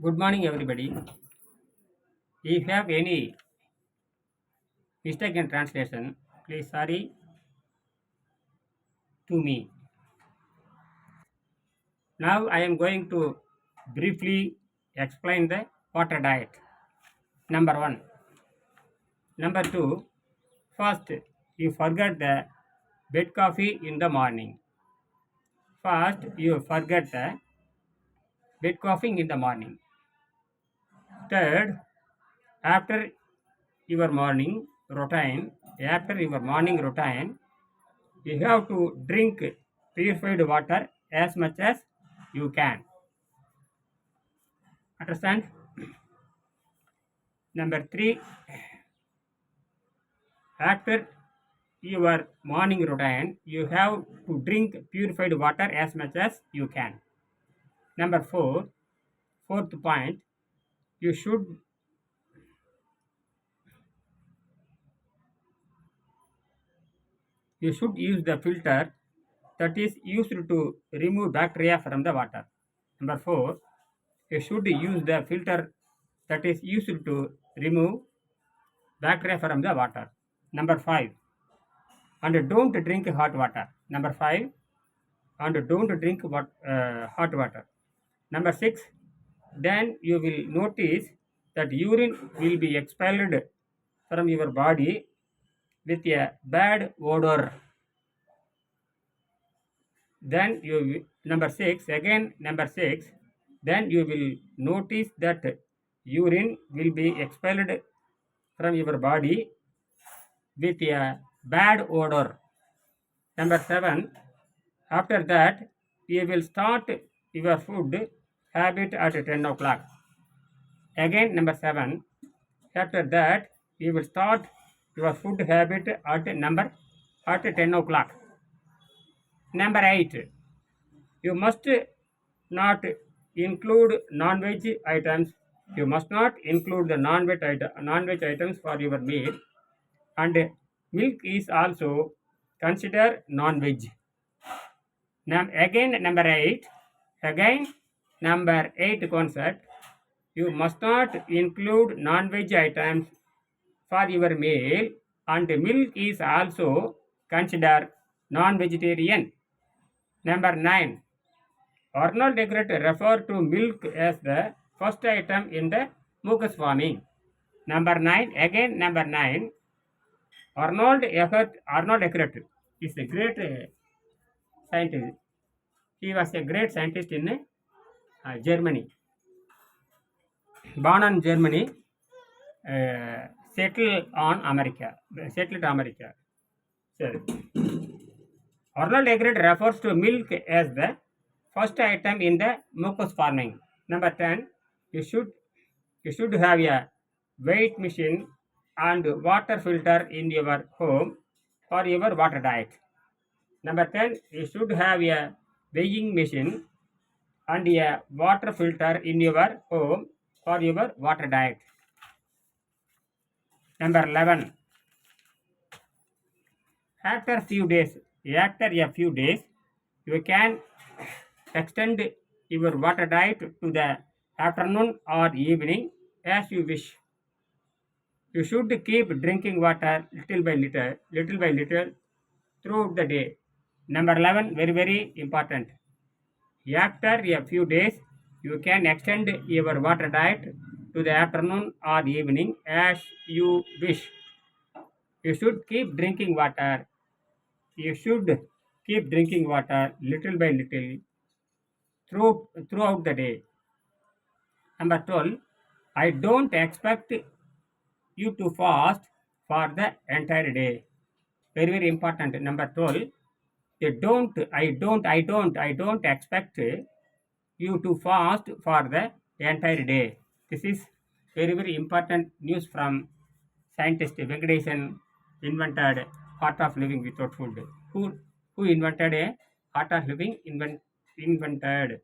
Good morning, everybody. If you have any mistake in translation, please sorry to me. Now I am going to briefly explain the water diet. Number one. Number two. First, you forget the bed coffee in the morning. First, you forget the bed coffee in the morning. Third, after your morning routine, after your morning routine, you have to drink purified water as much as you can. Understand? Number three, after your morning routine, you have to drink purified water as much as you can. Number four, fourth point, you should you should use the filter that is used to remove bacteria from the water. Number four, you should use the filter that is used to remove bacteria from the water. Number five, and don't drink hot water. Number five, and don't drink what, uh, hot water. Number six, then you will notice that urine will be expelled from your body with a bad odor. Then you number six again number six. Then you will notice that urine will be expelled from your body with a bad odor. Number seven. After that, you will start your food habit at 10 o'clock. Again, number seven. After that, you will start your food habit at number at 10 o'clock. Number eight. You must not include non-veg items. You must not include the non-veg non-veg items for your meal. And milk is also considered non-veg. Now again number eight. Again number eight concept. You must not include non-veg items for your meal and milk is also considered non-vegetarian. Number 9. Arnold Egret referred to milk as the first item in the mucus forming. Number 9. Again number 9. Arnold Eckert, Arnold Eckert is a great scientist. He was a great scientist in Germany. Born in Germany, settled on America. Settled America. Sorry. Arnold Egret refers to milk as the first item in the mucus forming. Number 10. You should you should have a weight machine and water filter in your home for your water diet. Number 10. You should have a weighing machine and a water filter in your home for your water diet. Number 11. After few days, after a few days, you can extend your water diet to the afternoon or evening as you wish. You should keep drinking water little by little, little by little throughout the day. Number 11, very, very important. After a few days, you can extend your water diet to the afternoon or evening as you wish. You should keep drinking water. You should keep drinking water little by little through, throughout the day. Number 12, I don't expect you to fast for the entire day. Very, very important. Number 12, they don't, I don't, I don't, I don't expect you to fast for the entire day. This is very, very important news from scientist Venkatesan invented art of living without food. Who, who invented a art of living? Invent, invented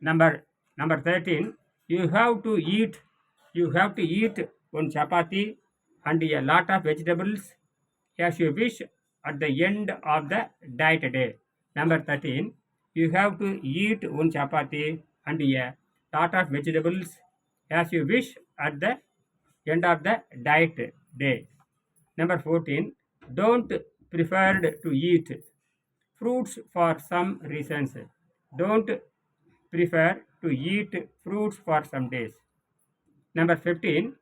number number 13 you have to eat you have to eat one chapati and a lot of vegetables as you wish at the end of the diet day number 13 you have to eat one chapati and a lot of vegetables as you wish at the end of the diet day. Number 14. Don't prefer to eat fruits for some reasons. Don't prefer to eat fruits for some days. Number 15.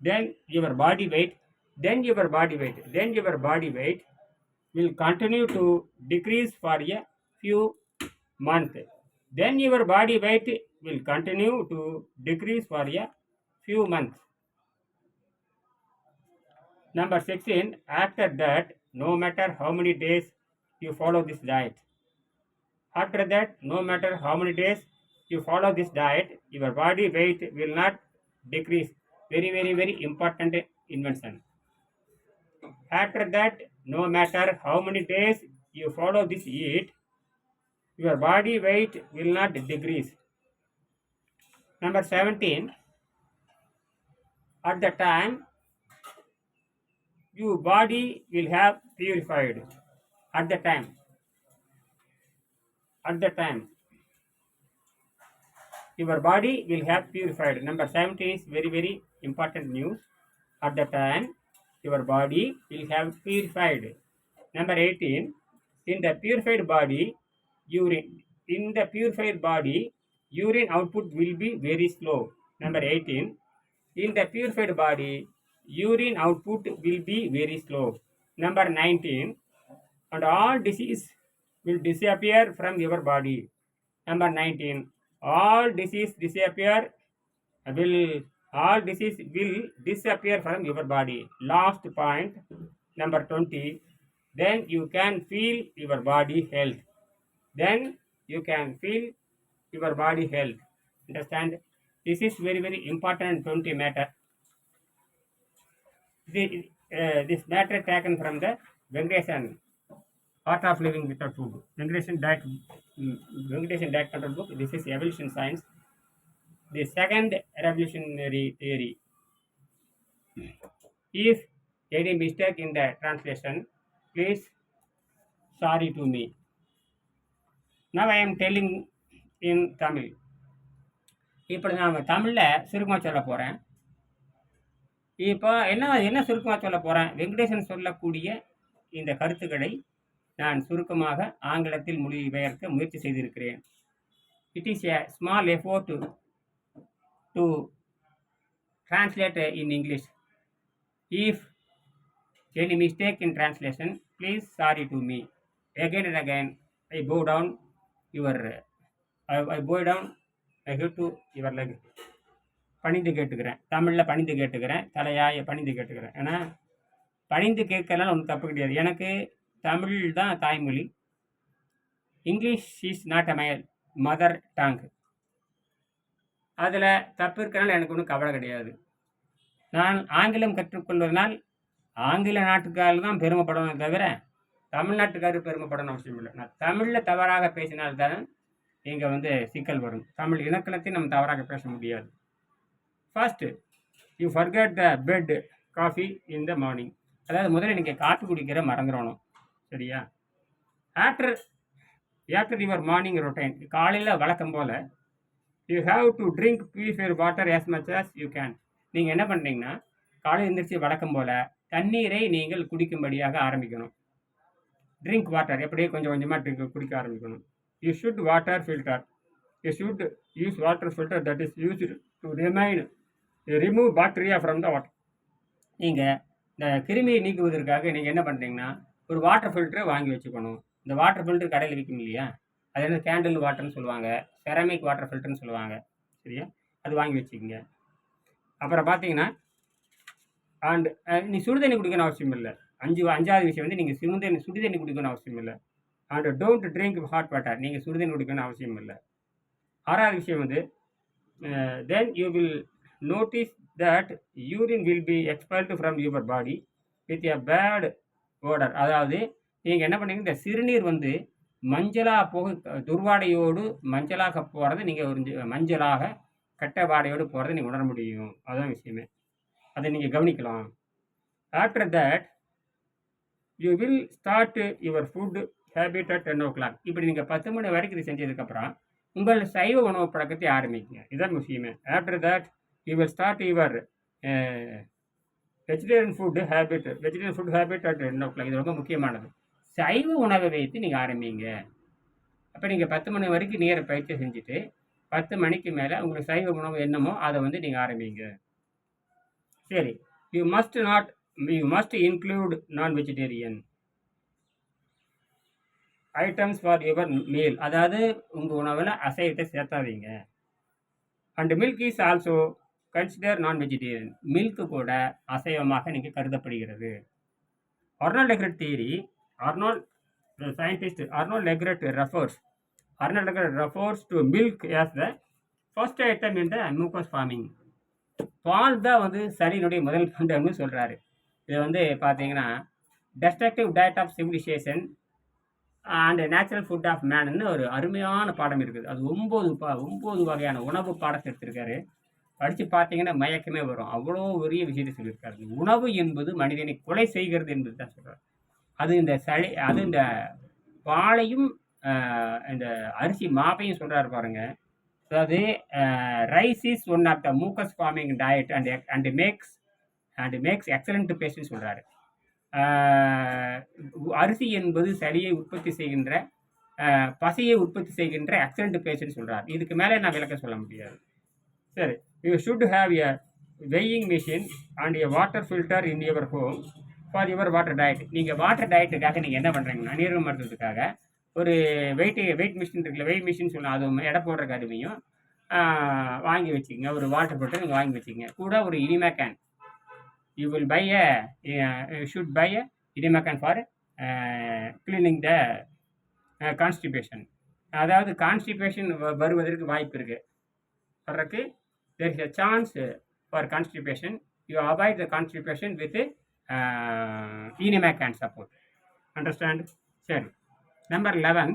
Then your body weight, then your body weight, then your body weight will continue to decrease for a few months. Then your body weight will continue to decrease for a few months. Number 16, after that, no matter how many days you follow this diet, after that, no matter how many days you follow this diet, your body weight will not decrease. Very, very, very important invention. After that, no matter how many days you follow this eat, your body weight will not decrease. Number 17, at the time your body will have purified. At the time. At the time. Your body will have purified. Number 17 is very very important news. At the time your body will have purified. Number 18 in the purified body urine in the purified body urine output will be very slow. Number 18 in the purified body urine output will be very slow. Number 19 and all disease will disappear from your body. Number 19 all disease disappear will all disease will disappear from your body last point number 20 then you can feel your body health then you can feel your body health understand this is very very important 20 matter the, uh, this matter taken from the Venkatesan Art of Living Without Food. Venkatesan Diet, mm, Venkatesan Diet Control book. This is evolution science. The second revolutionary theory. If any mistake in the translation, please sorry to me. Now I am telling in Tamil. இப்போ நான் தமிழில் சுருக்கமாக சொல்ல போகிறேன் இப்போ என்ன என்ன சுருக்கமாக சொல்ல போகிறேன் வெங்கடேசன் சொல்லக்கூடிய இந்த கருத்துக்களை நான் சுருக்கமாக ஆங்கிலத்தில் மொழிபெயர்க்க முயற்சி செய்திருக்கிறேன் it is a small effort to to translate in English. If any mistake in translation, please sorry to me. Again and again, I bow down your, I, I bow down, I have to your leg. பணிந்து கேட்டுக்கிறேன் தமிழில் பணிந்து கேட்டுக்கிறேன் தலையாய பணிந்து கேட்டுக்கிறேன் ஏன்னா பணிந்து கேட்கறதுனால ஒன்றும் தப்பு கிடையாது எனக்கு தமிழ் தான் தாய்மொழி English is not a my mother tongue அதில் தப்பு இருக்கிறனால எனக்கு ஒன்றும் கவலை கிடையாது. நான் ஆங்கிலம் கற்றுக்கொள்வதனால் ஆங்கில நாட்டுக்காரர்கள் தான் பெருமைப்படணும் தவிர தமிழ்நாட்டுக்காரர் பெருமைப்படணும் அவசியம் இல்லை. நான் தமிழில் தவறாக பேசினால்தான் இங்கே வந்து சிக்கல் வரும். தமிழ் இலக்கணத்தை நம்ம தவறாக பேச முடியாது. First you forget the bed coffee in the morning அதாவது முதல்ல நீங்கள் காஃபி குடிக்கிற மறந்துடணும் சரியா? After after your morning routine காலையில் வழக்கம் போல் you have to drink purifier water as much as you can நீங்கள் என்ன பண்ணுறீங்கன்னா காலை எந்திரிச்சி வழக்கம் போல் தண்ணீரை நீங்கள் குடிக்கும்படியாக ஆரம்பிக்கணும். ட்ரிங்க் வாட்டர் எப்படியே கொஞ்சம் கொஞ்சமாக ட்ரிங்க் குடிக்க ஆரம்பிக்கணும். You should water filter you should use water filter that is use to remain remove bacteria from the water நீங்கள் இந்த கிருமியை நீக்குவதற்காக நீங்கள் என்ன பண்ணுறீங்கன்னா ஒரு வாட்டர் ஃபில்டரை வாங்கி வச்சுக்கணும். இந்த வாட்டர் ஃபில்டர் கடையில் விற்கும் இல்லையா? அது என்ன கேண்டில் வாட்டர்னு சொல்லுவாங்க. செரமிக் வாட்டர் ஃபில்டர்னு சொல்லுவாங்க. சரியா? அது வாங்கி வச்சுக்கோங்க. அப்புறம் பார்த்தீங்கன்னா அண்டு நீ சுடுதண்ணி குடிக்கணும் அவசியம் இல்லை. அஞ்சு அஞ்சாவது விஷயம் வந்து நீங்கள் சுடுதண்ணி சுடுதண்ணி குடிக்கணும் அவசியம் இல்லை. And don't drink hot water நீங்கள் சுடுதண்ணி குடிக்கணும் அவசியம் இல்லை. ஆறாவது விஷயம் வந்து then you will notice that urine will be expelled from your body with a bad odour அதாவது நீங்கள் என்ன பண்ணீங்க இந்த சிறுநீர் வந்து மஞ்சளாக போக துர்வாடையோடு மஞ்சளாக போகிறத நீங்கள் ஒரு மஞ்சளாக கெட்ட வாடையோடு போகிறத நீங்கள் உணர முடியும். அதுதான் விஷயமே. அதை நீங்கள் கவனிக்கலாம். After that you will start your food habit at ten o'clock இப்படி நீங்கள் பத்து மணி வரைக்கும் இது செஞ்சதுக்கப்புறம் உங்கள் சைவ உணவு பழக்கத்தை ஆரம்பிக்குங்க இதுதான் விஷயமே. After that you will start your vegetarian food habit vegetarian food habit at ten o'clock இது ரொம்ப முக்கியமானது. சைவ உணவை வைத்து நீங்கள் ஆரம்பிங்க. அப்போ நீங்கள் பத்து மணி வரைக்கும் நேர பயிற்சி செஞ்சுட்டு பத்து மணிக்கு மேலே உங்களுக்கு சைவ உணவு என்னமோ அதை வந்து நீங்கள் ஆரம்பிங்க. சரி you must not you must include non vegetarian items for your meal அதாவது உங்கள் உணவில் அசைவத்தை சேர்த்தாதீங்க and milk is also consider non vegetarian milk கூட அசைவமாக நீங்கள் கருதப்படுகிறது. Arnold Ehret theory Arnold scientist Arnold Ehret refers Arnold Ehret refers to milk as the first item in the mucus forming பால் தான் வந்து சளியினுடைய முதல் பண்டம்னு சொல்கிறாரு இது வந்து பார்த்தீங்கன்னா destructive diet of civilisation and natural food of மேன்னு ஒரு அருமையான பாடம் இருக்குது. அது ஒம்பது பா ஒம்பது வகையான உணவு பாடத்தை எடுத்திருக்காரு. படித்து பார்த்தீங்கன்னா மயக்கமே வரும். அவ்வளோ பெரிய விஷயத்தை சொல்லியிருக்காரு. உணவு என்பது மனிதனை கொலை செய்கிறது என்பது தான் சொல்கிறார் அது இந்த சளி அது இந்த பாலையும் இந்த அரிசி மாப்பையும் சொல்கிறாரு பாருங்க. அதாவது rice is one of the mucus forming diet and and makes and makes excellent பேஸ்ட்னு சொல்கிறாரு அரிசி என்பது சளியை உற்பத்தி செய்கின்ற பசியை உற்பத்தி செய்கின்ற எக்ஸலண்ட் பேஸ்ட்னு சொல்கிறார் இதுக்கு மேலே நான் விளக்க சொல்ல முடியாது. சரி you should have a weighing machine and a water filter in your home for your water diet நீங்கள் வாட்டர் டயட்டுக்காக நீங்கள் என்ன பண்ணுறீங்கன்னா நீர்வு மருத்துவத்துக்காக ஒரு வெயிட் வெயிட் மிஷின் இருக்குல்ல வெயிட் மிஷின் சொல்லலாம் அதுவும் எடை போடுற கருவியும் வாங்கி வச்சுக்கோங்க. ஒரு வாட்டர் ஃபில்டர் நீங்கள் வாங்கி வச்சுக்கோங்க. கூட ஒரு enema can you will buy a should buy a enema can for cleaning the constipation அதாவது கான்ஸ்டிபேஷன் வருவதற்கு வாய்ப்பு இருக்குது வர்றதுக்கு there is a chance for constipation you avoid the constipation with enema and support understand சரி. Number eleven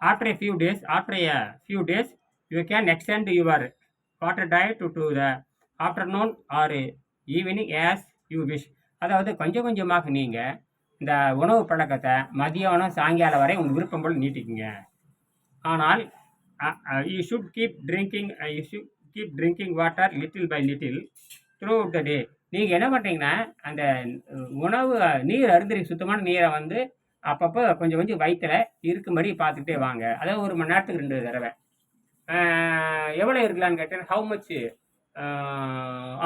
after a few days after a few days you can extend your water diet to, to the afternoon or evening as you wish. அதாவது கொஞ்சம் கொஞ்சமாக நீங்கள் இந்த உணவு பழக்கத்தை மதியானம் சாயங்காலம் வரை உங்கள் விருப்பம் போல் நீட்டிக்குங்க. ஆனால் you should keep drinking you should keep drinking water little by little throughout the day நீங்கள் என்ன பண்ணுறீங்கன்னா அந்த உணவு நீர் அருந்திரி சுத்தமான நீரை வந்து அப்பப்போ கொஞ்சம் கொஞ்சம் வயிற்றில் இருக்கும்படி பார்த்துக்கிட்டே வாங்க. அதாவது ஒரு மணி நேரத்துக்கு ரெண்டு தடவை. எவ்வளோ இருக்கலான்னு கேட்டேன் how much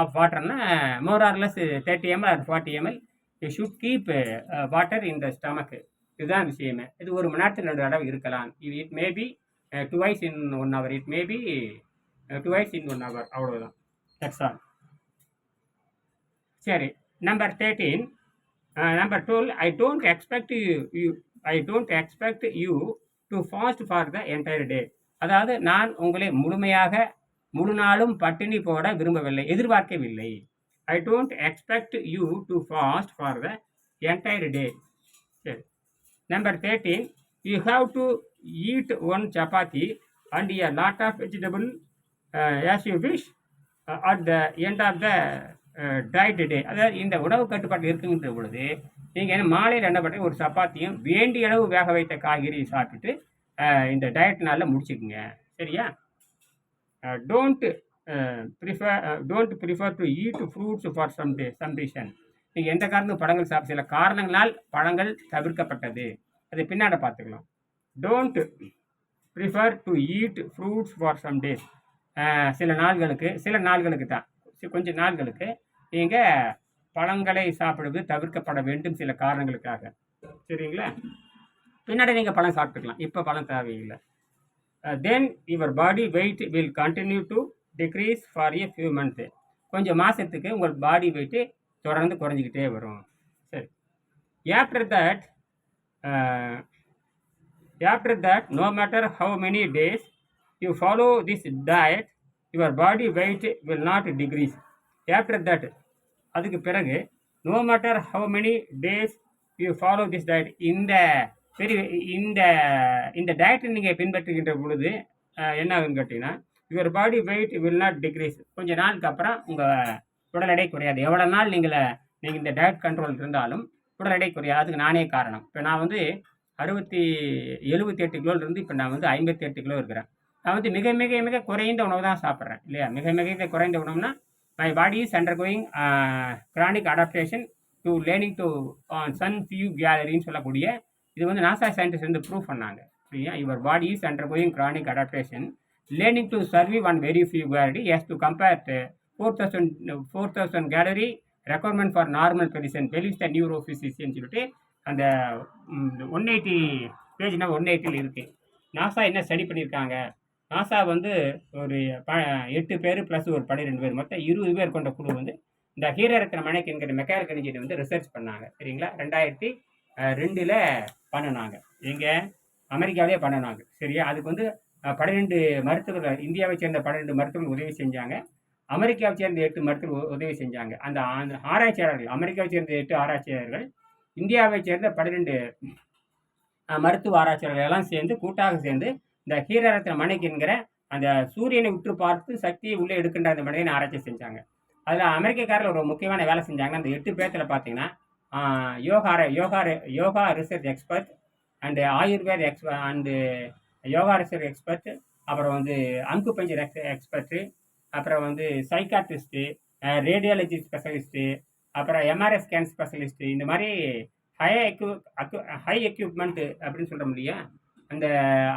of வாட்டர்னா more or less thirty ML or forty ML you should keep water in the stomach இதுதான் விஷயமே. இது ஒரு மணி நேரத்துக்கு ரெண்டு தடவை இருக்கலாம். இது it maybe twice in one hour it maybe twice in one hour அவ்வளோதான் தட்ஸ் ஆல் சரி. Number thirteen number twelve I don't expect you you I don't expect you to fast for the entire day அதாவது நான் உங்களை முழுமையாக முழு நாளும் பட்டினி போட விரும்பவில்லை எதிர்பார்க்கவில்லை. I don't expect you to fast for the entire day சரி. Number thirteen you have to eat one chapati and a lot of vegetable as you wish at the end of the diet day அதாவது இந்த உணவு கட்டுப்பாடு இருக்குங்கிற பொழுது நீங்கள் என்ன மாலையில் என்ன பண்ணுறீங்க ஒரு சப்பாத்தியும் வேண்டிய அளவு வேக வைத்த காய்கறி சாப்பிட்டுட்டு இந்த டயட் நாளில் முடிச்சுக்குங்க. சரியா? Don't prefer don't prefer to eat fruits for some day some reason நீங்கள் எந்த காரணத்துக்கு பழங்கள் சாப்பிட சில காரணங்களால் பழங்கள் தவிர்க்கப்பட்டது. அதை பின்னாடி பார்த்துக்கலாம். Don't prefer to eat fruits for some days சில நாள்களுக்கு சில நாள்களுக்கு தான். கொஞ்ச நாள்களுக்கு. நீங்கள் பழங்களை சாப்பிடுவது தவிர்க்கப்பட வேண்டும் சில காரணங்களுக்காக. சரிங்களா? பின்னாடி நீங்கள் பழம் சாப்பிட்டுக்கலாம். இப்போ பழம் தேவையில்லை. Then your body weight will continue to decrease for a few month கொஞ்சம் மாதத்துக்கு உங்கள் பாடி வெயிட்டு தொடர்ந்து குறைஞ்சிக்கிட்டே வரும். சரி. After that after that no matter how many days you follow this diet your body weight will not decrease after that அதுக்கு பிறகு no matter how many days you follow this diet இந்த பெரிய இந்த இந்த டயட்டை நீங்கள் பின்பற்றுகின்ற பொழுது என்ன ஆகுன்னு கேட்டிங்கன்னா your body weight will not decrease கொஞ்ச நாளுக்கு அப்புறம் உங்கள் உடல் எடை குறையாது. எவ்வளோ நாள் நீங்கள் நீங்கள் இந்த டயட் கண்ட்ரோல் இருந்தாலும் உடல் எடை குறையாது. அதுக்கு நானே காரணம். இப்போ நான் வந்து அறுபத்தி எழுபத்தி எட்டு கிலோலேருந்து இப்போ நான் வந்து ஐம்பத்தி எட்டு கிலோ இருக்கிறேன். நான் வந்து மிக மிக மிக குறைந்த உணவு தான் சாப்பிட்றேன் இல்லையா? மிக மிக குறைந்த உணவுனா my body is undergoing chronic adaptation to learning to sun few கேலரின்னு சொல்லக்கூடிய இது வந்து நாசா சயின்டிஸ்ட் வந்து ப்ரூவ் பண்ணாங்க சரியா? Your body is undergoing chronic adaptation learning to survive one very few calories to compare four thousand four thousand calorie requirement for normal person Belize the நியூரோஃபிசிசின்னு சொல்லிட்டு அந்த one eighty page number one எயிட்டியில் இருக்குது NASA என்ன study பண்ணியிருக்காங்க NASA வந்து ஒரு ப எட்டு பேர் ப்ளஸ் ஒரு பன்னிரெண்டு பேர் மொத்தம் இருபது பேர் கொண்ட குழு வந்து இந்த ஹீரரத்தின மனைக்கு என்கிற மெக்கானிக்கல் இன்ஜினியர் வந்து ரிசர்ச் பண்ணாங்க சரிங்களா? ரெண்டாயிரத்தி ரெண்டில் பண்ணினாங்க. எங்கே அமெரிக்காவிலே பண்ணினாங்க சரியா? அதுக்கு வந்து பன்னிரெண்டு மருத்துவர்கள் இந்தியாவை சேர்ந்த பன்னிரெண்டு மருத்துவர்கள் உதவி செஞ்சாங்க அமெரிக்காவை சேர்ந்த எட்டு மருத்துவர்கள் உதவி செஞ்சாங்க. அந்த ஆ- ஆராய்ச்சியாளர்கள் அமெரிக்காவை சேர்ந்த எட்டு ஆராய்ச்சியாளர்கள் இந்தியாவை சேர்ந்த பன்னிரெண்டு மருத்துவ ஆராய்ச்சியாளர்கள் எல்லாம் சேர்ந்து கூட்டாக சேர்ந்து இந்த ஹீரரத்ன மணிக்கு என்கிற அந்த சூரியனை உற்று பார்த்து சக்தியை உள்ளே எடுக்கின்ற அந்த மனிதனை ஆராய்ச்சி செஞ்சாங்க. அதில் அமெரிக்கக்காரில் ஒரு முக்கியமான வேலை செஞ்சாங்க அந்த எட்டு பேர்த்தில் பார்த்தீங்கன்னா yoga yoga yoga research expert and Ayurveda ex and yoga research expert அப்புறம் வந்து அங்கு பஞ்சர் எக்ஸ் எக்ஸ்பர்ட்டு அப்புறம் வந்து சைக்காட்ரிஸ்ட்டு ரேடியாலஜி ஸ்பெஷலிஸ்ட்டு அப்புறம் எம்ஆர்ஐ ஸ்கேன் ஸ்பெஷலிஸ்ட்டு இந்த மாதிரி ஹை எக்யூ அக்யூ ஹை எக்யூப்மெண்ட்டு அப்படின்னு சொல்கிறோம் இல்லையா? அந்த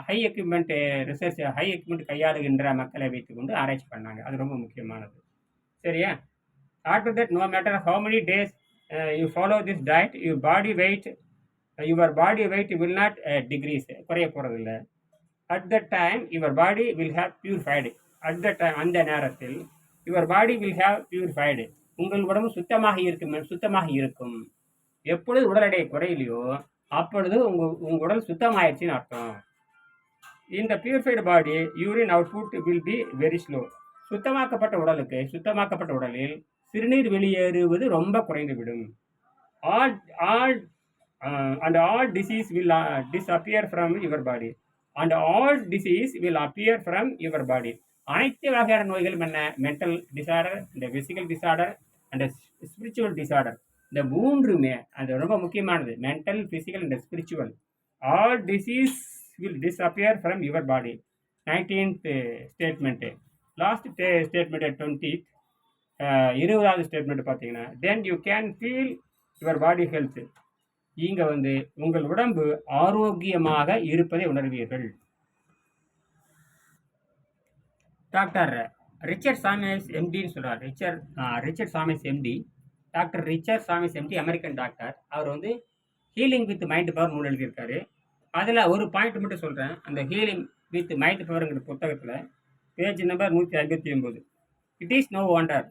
high equipment research high equipment கையாளுகின்ற மக்களை வைத்துக்கொண்டு ஆராய்ச்சி பண்ணாங்க. அது ரொம்ப முக்கியமானது. சரியா? After that no matter how many days you follow this diet you body weight your body weight will not decrease குறைய போகிறதில்ல at the time your body will have purified at the time அந்த நேரத்தில் your body will have purified உங்கள் உடம்பு சுத்தமாக இருக்கும் சுத்தமாக இருக்கும். எப்பொழுது உடல் எடை குறையிலையோ அப்பொழுது உங்கள் உங்கள் உடல் சுத்தமாயிடுச்சின்னு அர்த்தம். இந்த purified body urine output will be very slow சுத்தமாக்கப்பட்ட உடலுக்கு சுத்தமாக்கப்பட்ட உடலில் சிறுநீர் வெளியேறுவது ரொம்ப குறைந்துவிடும். All all and all disease will disappear from your body and all disease will appear from your body அனைத்து வகையான நோய்களும் என்ன? மென்டல் டிசார்டர் இந்த physical disorder and spiritual disorder இந்த மூன்றுமே அது ரொம்ப முக்கியமானது mental physical and spiritual all disease will disappear from your body nineteenth statement last statement twenty இருபதாவது ஸ்டேட்மெண்ட் பார்த்தீங்கன்னா then you can feel your body health இங்கே வந்து உங்கள் உடம்பு ஆரோக்கியமாக இருப்பதை உணர்வீர்கள். டாக்டர் ரிச்சர்ட் சாமிஸ் எம்டின்னு சொல்கிறார் Richard Richard Shames MD doctor Richard Shames MD American doctor. அவர் வந்து ஹீலிங் வித் மைண்ட் பவர் நூல் எழுதியிருக்காரு. அதில் ஒரு பாயிண்ட் மட்டும் சொல்கிறேன் அந்த ஹீலிங் வித் மைண்ட் பவர்ங்கிற புத்தகத்தில் பேஜ் நம்பர் நூற்றி ஐம்பத்தி ஒம்பது இட் இஸ் நோ ஒண்டர்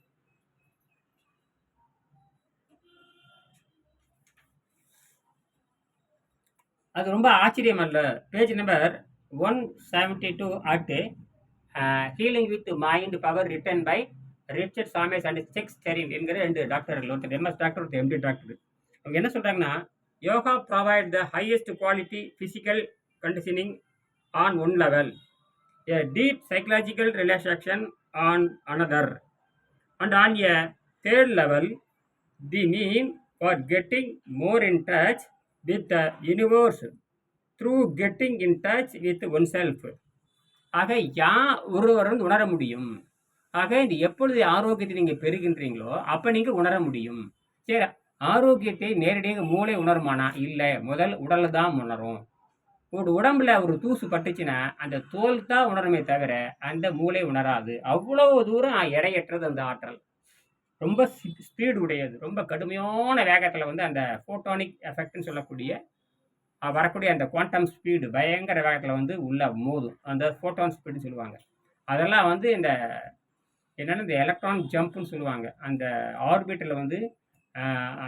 அது ரொம்ப ஆச்சரியம் அல்ல. Page number one seventy two at healing with mind power written by Richard Shames and sex டெரின் என்கிற ரெண்டு டாக்டர்கள் ஒருத்தர் எம்எஸ் டாக்டர் ஒருத்தர் எம்டி டாக்டர் அவங்க என்ன சொல்கிறாங்கன்னா yoga provide the highest quality physical conditioning on one level a deep psychological relaxation on another and on a third level the mean for getting more in touch with the universe through getting in touch with one self ஆக யா ஒருவர் உணர முடியும் ஆக இந்த எப்பொழுது ஆரோக்கியத்தை நீங்கள் பெறுகின்றீங்களோ அப்போ நீங்கள் உணர முடியும். சரி ஆரோக்கியத்தை நேரடியாக மூளை உணருமானா? இல்லை. முதல் உடல் தான் உணரும். ஒரு உடம்புல ஒரு தூசு பட்டுச்சுன்னா அந்த தோல் தான் உணருமே தவிர அந்த மூளை உணராது. அவ்வளவு தூரம் எடையற்றது அந்த ஆற்றல். ரொம்ப ஸ்பீடு உடையது. ரொம்ப கடுமையான வேகத்தில் வந்து அந்த ஃபோட்டோனிக் எஃபெக்ட்னு சொல்லக்கூடிய வரக்கூடிய அந்த குவாண்டம் ஸ்பீடு பயங்கர வேகத்தில் வந்து உள்ள மோதும். அந்த ஃபோட்டான் ஸ்பீடுன்னு சொல்லுவாங்க. அதெல்லாம் வந்து இந்த என்னென்னா இந்த எலக்ட்ரான் ஜம்ப்னு சொல்லுவாங்க. அந்த ஆர்பிட்டில் வந்து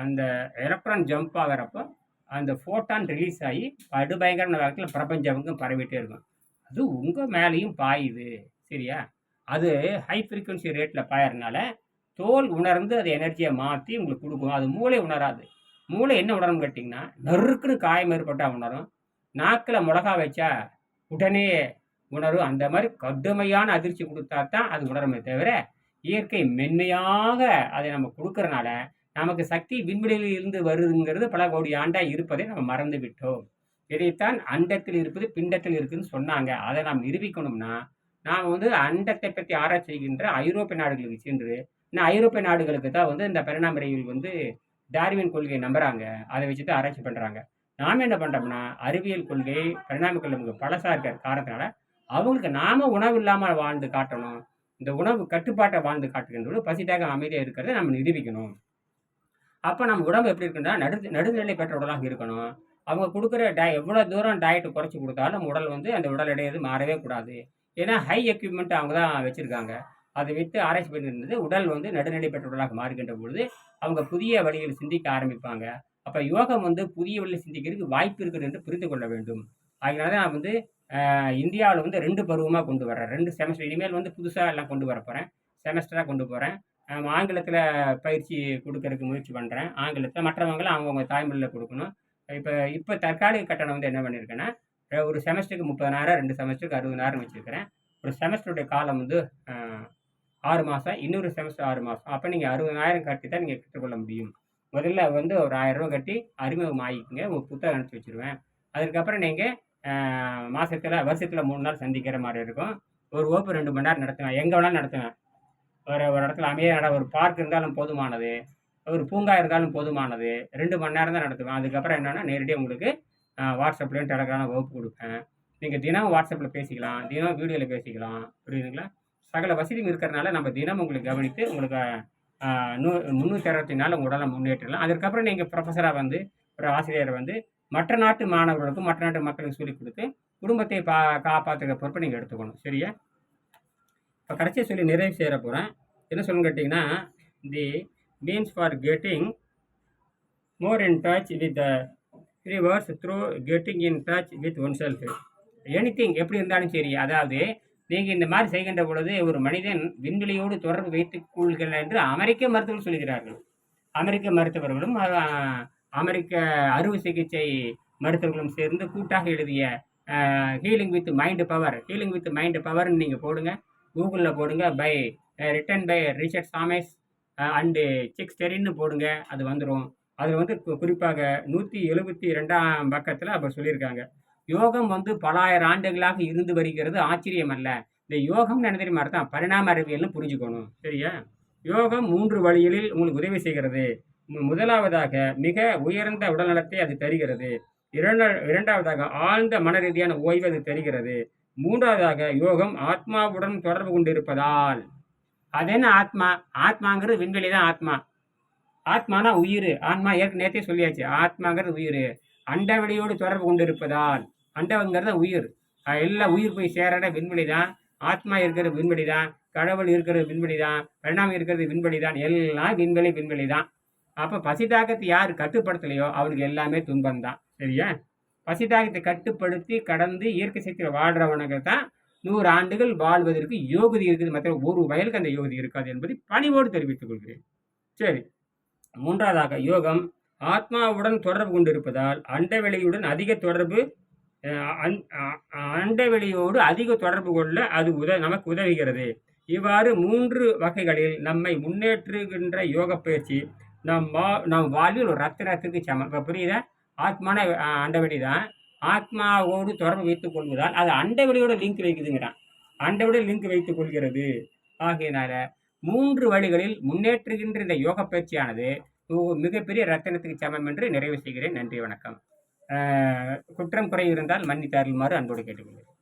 அந்த எலக்ட்ரான் ஜம்ப் ஆகிறப்போ அந்த ஃபோட்டான் ரிலீஸ் ஆகி படுபயங்கரமான வேகத்தில் பிரபஞ்சமுக்கும் பரவிட்டே இருக்கும். அது உங்கள் மேலேயும் பாயுது. சரியா? அது ஹை ஃப்ரீக்குவன்சி ரேட்டில் பாயறதுனால தோல் உணர்ந்து அது எனர்ஜியை மாற்றி உங்களுக்கு கொடுக்கும். அது மூளை உணராது. மூளை என்ன உணரும் கேட்டிங்கன்னா நறுக்குன்னு காயம் ஏற்பட்டால் உணரும். நாக்கில் மிளகா வச்சா உடனே உணர்வு அந்த மாதிரி கடுமையான அதிர்ச்சி கொடுத்தா தான் அது உணருமே தவிர இயற்கை மென்மையாக அதை நம்ம கொடுக்கறனால நமக்கு சக்தி விண்வெளியில் இருந்து வருதுங்கிறது பல கோடி ஆண்டாக இருப்பதை நம்ம மறந்து விட்டோம். இதைத்தான் அண்டத்தில் இருப்பது பிண்டத்தில் இருக்குதுன்னு சொன்னாங்க. அதை நாம் நிரூபிக்கணும்னா நாம் வந்து அண்டத்தை பற்றி ஆராய்ச்சி செய்கின்ற ஐரோப்பிய நாடுகளுக்கு சென்று இன்னும் ஐரோப்பிய நாடுகளுக்கு தான் வந்து இந்த பரிணாமரையில் வந்து டார்வின் கொள்கையை நம்புறாங்க. அதை வச்சு தான் ஆராய்ச்சி பண்ணுறாங்க நாம் என்ன பண்ணுறோம்னா அறிவியல் கொள்கை பரிணாம கொள்கை பழசாக இருக்கிற காரணத்தினால அவங்களுக்கு நாம உணவு இல்லாமல் வாழ்ந்து காட்டணும். இந்த உணவு கட்டுப்பாட்டை வாழ்ந்து காட்டுகின்ற பசிதாக அமைதியாக இருக்கிறத நம்ம நிரூபிக்கணும். அப்போ நம்ம உடம்பு எப்படி இருக்குன்னா நடு நடுநிலை பெற்ற உடலாக இருக்கணும். அவங்க கொடுக்குற டய எவ்வளோ தூரம் டயட்டு குறைச்சி கொடுத்தாலும் நம்ம உடல் வந்து அந்த உடல் எடை மாறவே கூடாது. ஏன்னா ஹை எக்யூப்மெண்ட் அவங்க தான் வச்சுருக்காங்க. அதை விட்டு ஆராய்ச்சி பண்ணியிருந்தது உடல் வந்து நடுநிலை பெற்ற உடலாக மாறுகின்ற பொழுது அவங்க புதிய வழியில் சிந்திக்க ஆரம்பிப்பாங்க. அப்போ யோகம் வந்து புதிய வழியில் சிந்திக்கிறதுக்கு வாய்ப்பு இருக்குது என்று புரிந்து கொள்ள வேண்டும். அதனால தான் நான் வந்து இந்தியாவில் வந்து ரெண்டு பருவமாக கொண்டு வரேன் ரெண்டு செமஸ்டர் இனிமேல் வந்து புதுசாக எல்லாம் கொண்டு வர போகிறேன் செமஸ்டராக கொண்டு போகிறேன் ஆங்கிலத்தில் பயிற்சி கொடுக்கறதுக்கு முயற்சி பண்ணுறேன் ஆங்கிலத்தில் மற்றவங்களும் அவங்கவுங்க தாய்மொழியில் கொடுக்கணும். இப்போ இப்போ தற்காலிக கட்டணம் வந்து என்ன பண்ணியிருக்கேன்னா ஒரு செமஸ்டருக்கு முப்பதனாயிரம் ரெண்டு செமஸ்டருக்கு அறுபதாயிரம் வச்சுருக்கிறேன். ஒரு செமஸ்டருடைய காலம் வந்து ஆறு மாதம் இன்னொரு செமஸ்டர் ஆறு மாதம் அப்போ நீங்கள் அறுபதாயிரம் கட்டி தான் நீங்கள் கற்றுக்கொள்ள முடியும். முதல்ல வந்து ஒரு ஆயிரம் ரூபா கட்டி அறிமுகம் ஆகிக்குங்க உங்கள் புத்தகம் அனுப்பிச்சி வச்சுருவேன். அதுக்கப்புறம் நீங்கள் மாதத்தில் வருஷத்தில் மூணு நாள் சந்திக்கிற மாதிரி இருக்கும். ஒரு வகுப்பு ரெண்டு மணி நேரம் நடத்துவேன். எங்கே வேணாலும் நடத்துவேன். ஒரு ஒரு இடத்துல அமைதியான ஒரு பார்க் இருந்தாலும் போதுமானது. ஒரு பூங்கா இருந்தாலும் போதுமானது. ரெண்டு மணி நேரம் தான் நடத்துவேன். அதுக்கப்புறம் என்னென்னா நேரடியாக உங்களுக்கு வாட்ஸ்அப்லேயும் டெலகிராம் வகுப்பு கொடுப்பேன். நீங்கள் தினம் வாட்ஸ்அப்பில் பேசிக்கலாம். தினம் வீடியோவில் பேசிக்கலாம். புரியுதுங்களா? சகல வசதியும் இருக்கிறனால நம்ம தினம் உங்களுக்கு கவனித்து உங்களுக்கு நூ முந்நூற்றி அறுபத்தி நாள் உங்களால் முன்னேற்றலாம். அதுக்கப்புறம் நீங்கள் ப்ரொஃபஸராக வந்து ஒரு ஆசிரியர் வந்து மற்ற நாட்டு மாணவர்களுக்கும் மற்ற நாட்டு மக்களுக்கு சொல்லிக் கொடுத்து குடும்பத்தை பா காப்பாற்றுகிற பொறுப்பை நீங்கள் எடுத்துக்கணும். சரியா? இப்போ கடைசியாக சொல்லி நிறைவு செய்கிற போகிறேன் என்ன சொல்லணும்னு கேட்டிங்கன்னா the means for getting more in touch with the rivers through getting in touch with one self. Anything எப்படி இருந்தாலும் சரி அதாவது நீங்கள் இந்த மாதிரி செய்கின்ற பொழுது ஒரு மனிதன் விண்வெளியோடு தொடர்பு வைத்துக் கொள்கிறார் என்று அமெரிக்க மருத்துவர்கள் சொல்கிறார்கள். அமெரிக்க மருத்துவர்களும் அமெரிக்க அறுவை சிகிச்சை மருத்துவர்களும் சேர்ந்து கூட்டாக எழுதிய healing with mind power healing with mind பவர்னு நீங்கள் போடுங்க. கூகுளில் போடுங்க. By written by Richard Shames and சிக்ஸ்டெரின்னு போடுங்க. அது வந்துடும் அதில் வந்து கு- குறிப்பாக நூற்றி எழுபத்தி ரெண்டாம் பக்கத்தில் அப்போ சொல்லியிருக்காங்க. யோகம் வந்து பலாயிரம் ஆண்டுகளாக இருந்து வருகிறது. ஆச்சரியம் அல்ல. இந்த யோகம்னு என்ன தெரியுமா அர்த்தம்? பரிணாம அறிவியல்னு புரிஞ்சுக்கணும். சரியா? யோகம் மூன்று வழிகளில் உங்களுக்கு உதவி செய்கிறது. முதலாவதாக மிக உயர்ந்த உடல்நலத்தை அது தருகிறது. இரண்ட இரண்டாவதாக ஆழ்ந்த மன ரீதியான ஓய்வு அது தருகிறது. மூன்றாவதாக யோகம் ஆத்மாவுடன் தொடர்பு கொண்டிருப்பதால். அது என்ன ஆத்மா? ஆத்மாங்கிறது விண்வெளி தான் ஆத்மா. ஆத்மானா உயிர். ஆத்மா ஏற்க நேரத்தே சொல்லியாச்சு. ஆத்மாங்கிறது உயிர். அண்டவெளியோடு தொடர்பு கொண்டிருப்பதால். அண்டவங்கிறது உயிர். எல்லா எல்லாம் உயிர் போய் சேரட விண்வெளி தான். ஆத்மா இருக்கிறது விண்வெளி தான். கடவுள் இருக்கிறது விண்வெளி தான். பரிணாமம் இருக்கிறது விண்வெளி தான். எல்லாம் விண்வெளி விண்வெளி தான். அப்போ பசிதாகத்தை யார் கட்டுப்படுத்தலையோ அவனுக்கு எல்லாமே துன்பம் தான் சரியா? பசிதாகத்தை கட்டுப்படுத்தி கடந்து இயற்கை சக்தியில் வாழ்கிறவனுக்கு தான் நூறு ஆண்டுகள் வாழ்வதற்கு யோகதி இருக்குது. மற்ற ஒரு வயலுக்கு அந்த யோகதி இருக்காது என்பதை பணிவோடு தெரிவித்துக் கொள்கிறேன். சரி. மூன்றாவதாக யோகம் ஆத்மாவுடன் தொடர்பு கொண்டிருப்பதால் அண்டவெளியுடன் அதிக தொடர்பு அண்டவெளியோடு அதிக தொடர்பு கொள்ள அது உத நமக்கு உதவுகிறது. இவ்வாறு மூன்று வகைகளில் நம்மை முன்னேற்றுகின்ற யோக பயிற்சி நம்ம வா நம் வாழ்வில் ஒரு ரத்தினத்துக்கு சமம். இப்போ புரியுதா? ஆத்மான அண்டவெளி தான் ஆத்மாவோடு தொடர்பு வைத்துக் கொள்வதால் அது அண்டவெளியோட லிங்க் வைக்குதுங்கிறான். அண்டவெளி லிங்க் வைத்துக் கொள்கிறது. ஆகையினால மூன்று வழிகளில் முன்னேற்றுகின்ற இந்த யோக பயிற்சியானது மிகப்பெரிய ரத்தினத்துக்கு சமம் என்று நிறைவு செய்கிறேன். நன்றி வணக்கம். குற்றம் குறை இருந்தால் மன்னித்தாருமாறு அன்போடு கேட்டுக்கொள்கிறேன்.